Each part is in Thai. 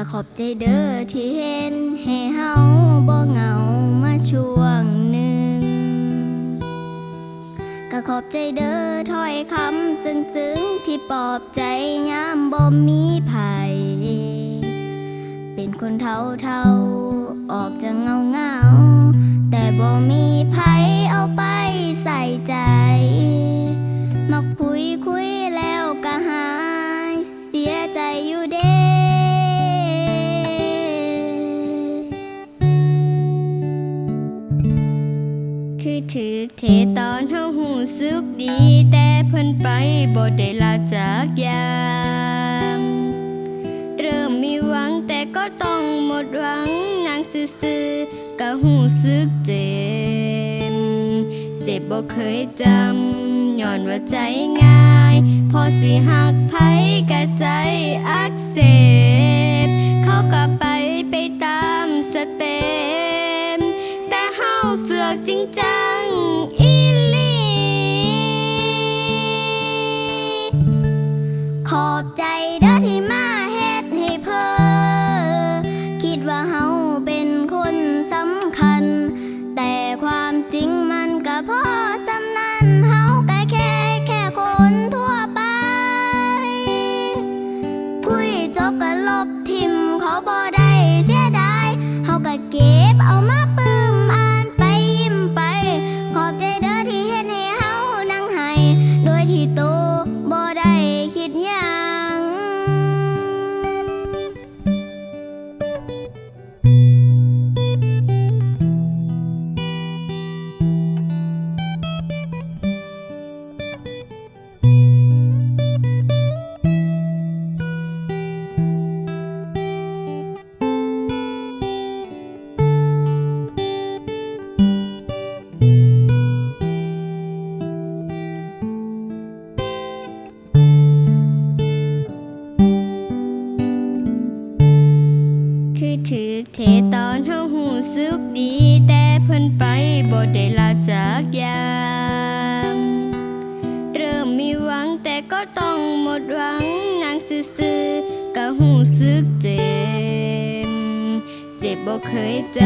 ก็ขอบใจเด้อที่เห็นให้เฮาบ่เหงามาช่วงหนึ่งก็ขอบใจเด้อถ้อยคำซึ้งซึ่งที่ปลอบใจยามบ่มีภัยเป็นคนเท่าเท่า ถือเทตอนเฮาหูสึกดี แต่เพิ่นไปบ่ได้ลาจากยาม เริ่มมีหวังแต่ก็ต้องหมดหวังนางซื่อๆก็หูสึกเจ็บ เจ็บบ่เคยจำย้อนว่าใจง่าย พอสิหักไผกะใจอักเสบ ทิมเขาบ่ได้เสียดายเฮาก็เก็บเอามาปลื้มอ่านไปยิ้มไป ขอบใจเด้อที่เฮ็ดให้เฮานั่งให้โดยที่โตบ่ได้คิด เทตอนเฮาหูสึกดี แต่เพิ่นไปบ่ได้ลาจากยามเริ่มมีหวังแต่ก็ต้องหมดหวังนางซื่อๆก็หูสึกเจ็บ เจ็บบ่เคยจ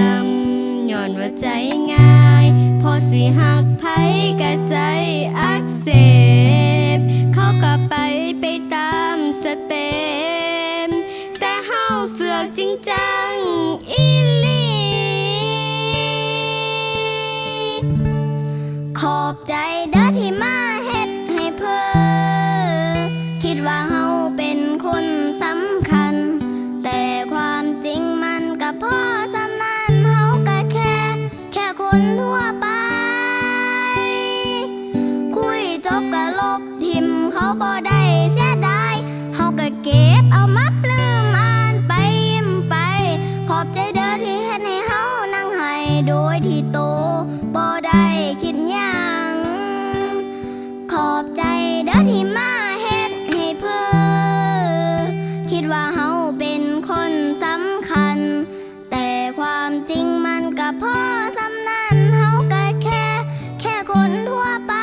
ำย้อนว่าใจง่าย พอสิหักไผกะใจ สือกจริงจังอีลีขอบใจ พ่อสำนันเฮาแค่ แค่คนทั่วไป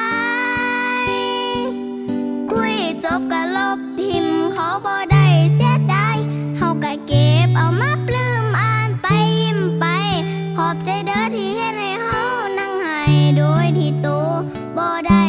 คุยจบก็ลบทิมเขาบ่ได้เสียดายเฮาก็เก็บเอามาปลื้มอ่านไปยิ้มไป ขอบใจเด้อที่เฮ็ให้เฮานั่งให้โดยที่โตบ่ได้